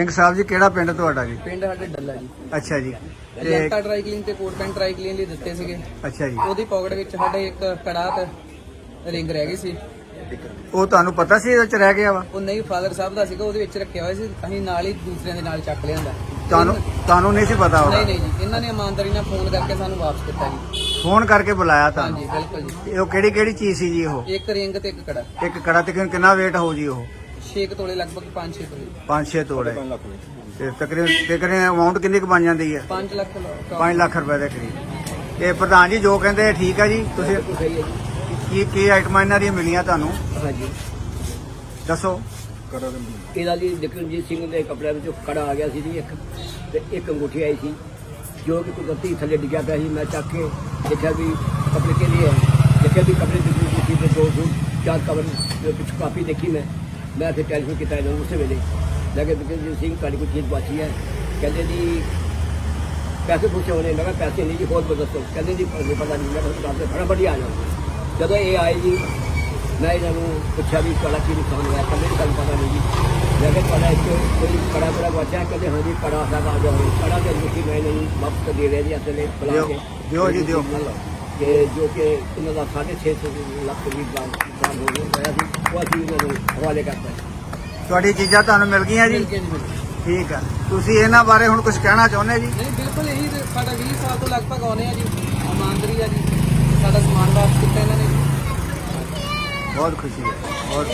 ਸਿੰਘ ਸਾਹਿਬ ਜੀ ਕਿਹੜਾ ਪਿੰਡ ਤੁਹਾਡਾ ਜੀ? ਪਿੰਡ ਸਾਡੇ ਡੱਲਾ ਜੀ। ਅੱਛਾ ਜੀ। ਤੇ ਜਨਤਾ ਡਰਾਈ ਕਲੀਨ ਤੇ ਕੋਟ ਪੈਂਟ ਡਰਾਈ ਕਲੀਨ ਲਈ ਦਿੱਤੇ ਸੀਗੇ। ਅੱਛਾ ਜੀ। ਉਹਦੀ ਪਾਕਟ ਵਿੱਚ ਸਾਡੇ ਇੱਕ ਕੜਾ ਤੇ ਰਿੰਗ ਰਹਿ ਗਈ ਸੀ। ਉਹ ਤੁਹਾਨੂੰ ਪਤਾ ਸੀ ਇਹਦੇ ਚ ਰਹਿ ਗਿਆ ਵਾ? ਉਹ ਨਹੀਂ ਫਾਦਰ ਸਾਹਿਬ ਦਾ ਸੀਗਾ ਉਹਦੇ ਵਿੱਚ ਰੱਖਿਆ ਹੋਇਆ ਸੀ। ਅਸੀਂ ਨਾਲ ਹੀ ਦੂਸਰਿਆਂ ਦੇ ਨਾਲ ਚੱਕ ਲਿਆਂਦਾ। ਤੁਹਾਨੂੰ ਤੁਹਾਨੂੰ ਨਹੀਂ ਸੀ ਪਤਾ ਨਹੀਂ ਹੋਗਾ ਨਹੀਂ ਜੀ। ਇਹਨਾਂ ਨੇ ਇਮਾਨਦਾਰੀ ਨਾਲ ਫੋਨ ਕਰਕੇ ਸਾਨੂੰ ਵਾਪਸ ਕੀਤਾ ਜੀ। ਫੋਨ ਕਰਕੇ ਬੁਲਾਇਆ ਤੁਹਾਨੂੰ? ਹਾਂਜੀ ਬਿਲਕੁਲ ਜੀ। ਇਹ ਉਹ ਕਿਹੜੀ ਕਿਹੜੀ ਚੀਜ਼ ਸੀ ਜੀ ਉਹ? ਇੱਕ ਰਿੰਗ ਤੇ ਇੱਕ ਕੜਾ ਇੱਕ ਕੜਾ ਤੇ ਕਿੰਨਾ weight ਹੋਊ ਜੀ ਉਹ? 6 ਤੋਲੇ ਲਗਭਗ 5-6 ਤੋਲੇ। 5-6 ਤੋੜੇ ਤੇ ਤਕਰੀਬਨ ਤਕਰੀਬਨ ਅਮਾਉਂਟ ਕਿੰਨੀ ਕੁ ਬਣ ਜਾਂਦੀ ਹੈ? 5 ਲੱਖ 5 ਲੱਖ ਰੁਪਏ ਦੇ ਕਰੀਬ। ਤੇ ਪ੍ਰਧਾਨ ਜੀ ਜੋ ਕਹਿੰਦੇ ਠੀਕ ਹੈ ਜੀ ਤੁਸੀਂ ਸਹੀ ਹੈ ਜੀ। ਕੀ ਕੀ ਆਈਟਮਾਂ ਇਹਨਾਂ ਦੀਆਂ ਮਿਲੀਆਂ ਤੁਹਾਨੂੰ? ਹਾਂਜੀ। ਦੱਸੋ। ਇਹਦਾ ਜੀ ਸਿੰਘ ਦੇ ਕੱਪੜਿਆਂ ਵਿੱਚੋਂ ਕੜਾ ਆ ਗਿਆ ਸੀ ਜੀ ਇੱਕ ਤੇ ਇੱਕ ਅੰਗੂਠੀ ਆਈ ਸੀ ਜੋ ਕਿ ਕੁਦਰਤੀ ਥੱਲੇ ਡਿੱਗਿਆ ਪਿਆ ਸੀ। ਮੈਂ ਚੱਕ ਕੇ ਦੇਖਿਆ ਵੀ ਕੱਪੜੇ ਕੇ ਲਈ ਹੈ ਦੇਖਿਆ ਵੀ ਕੱਪੜੇ ਦੀ ਅੰਗੂਠੀ ਤੇ ਦੋ ਸੂਟ ਚਾਰ ਕਵਰ ਜੋ ਪਿੱਛੇ ਕਾਪੀ ਦੇਖੀ ਮੈਂ। ਮੈਂ ਫਿਰ ਟੈਲੀਫੋਨ ਕੀਤਾ ਇਹਨਾਂ ਨੂੰ ਉਸੇ ਵੇਲੇ। ਲਗੇ ਵਿਕਰਮਜੀਤ ਸਿੰਘ ਤੁਹਾਡੀ ਕੋਈ ਚੀਜ਼ ਬਾਕੀ ਹੈ? ਕਹਿੰਦੇ ਜੀ ਪੈਸੇ ਪੁੱਛੇ ਹੋਣੇ। ਮੈਂ ਕਿਹਾ ਪੈਸੇ ਨਹੀਂ ਜੀ ਬਹੁਤ ਬਦਸੋ ਕਹਿੰਦੇ ਜੀ ਪਤਾ ਨਹੀਂ ਮੈਂ ਕਿਹਾ ਦੱਸ ਫਟਾਫਟ ਹੀ ਆ ਜਾਓ ਜਦੋਂ ਇਹ ਆਏ ਜੀ ਮੈਂ ਇਹਨਾਂ ਨੂੰ ਪੁੱਛਿਆ ਵੀ ਤੁਹਾਡਾ ਕੀ ਨੁਕਸਾਨ ਹੋਇਆ? ਕਹਿੰਦੇ ਸਾਨੂੰ ਪਤਾ ਨਹੀਂ ਜੀ। ਮੈਂ ਕਿਹਾ ਤੁਹਾਡਾ ਇੱਕ ਕੋਈ ਕੜਾ ਕੜਾ ਵਾਚਿਆ? ਕਹਿੰਦੇ ਹਾਂ ਜੀ ਕੜਾ ਸਾਡਾ ਆ ਜਾਓ ਕੜਾ ਦੇ ਮੁਖੀ ਮੈਂ ਇਹਨਾਂ ਨੂੰ ਵਾਪਸ ਦੇ ਰਹੇ ਜੀ ਅਸਲੇ ਬੁਲਾ ਦਿਓ, ਕੇ। ਦਿਓ ਜੀ, ਦਿਓ। ਕਿ ਜੋ ਕਿ ਇਹਨਾਂ ਦਾ 650 ਲੱਖ ਦਾ ਨੁਕਸਾਨ ਹੋ ਗਿਆ ਸੀ। ਅਸੀਂ ਇਹਨਾਂ ਨੂੰ ਹਵਾਲੇ ਕਰਤਾ ਤੁਹਾਡੀ ਚੀਜ਼ਾਂ ਤੁਹਾਨੂੰ ਮਿਲ ਗਈਆਂ। ਜੀ ਠੀਕ ਆ। ਤੁਸੀਂ ਇਹਨਾਂ ਬਾਰੇ ਹੁਣ ਕੁਝ ਕਹਿਣਾ ਚਾਹੁੰਦੇ ਜੀ? ਨਹੀਂ ਬਿਲਕੁਲ ਇਹੀ ਤੇ ਸਾਡਾ 20 ਸਾਲ ਤੋਂ ਲਗਭਗ ਆਉਨੇ ਆ ਜੀ। ਇਮਾਨਦਾਰੀ ਆ ਜੀ। ਸਾਡਾ ਸਮਾਨ ਵਾਪਸ ਕੀਤਾ ਇਹਨਾਂ ਨੇ। ਬਹੁਤ ਖੁਸ਼ੀ ਹੈ ਬਹੁਤ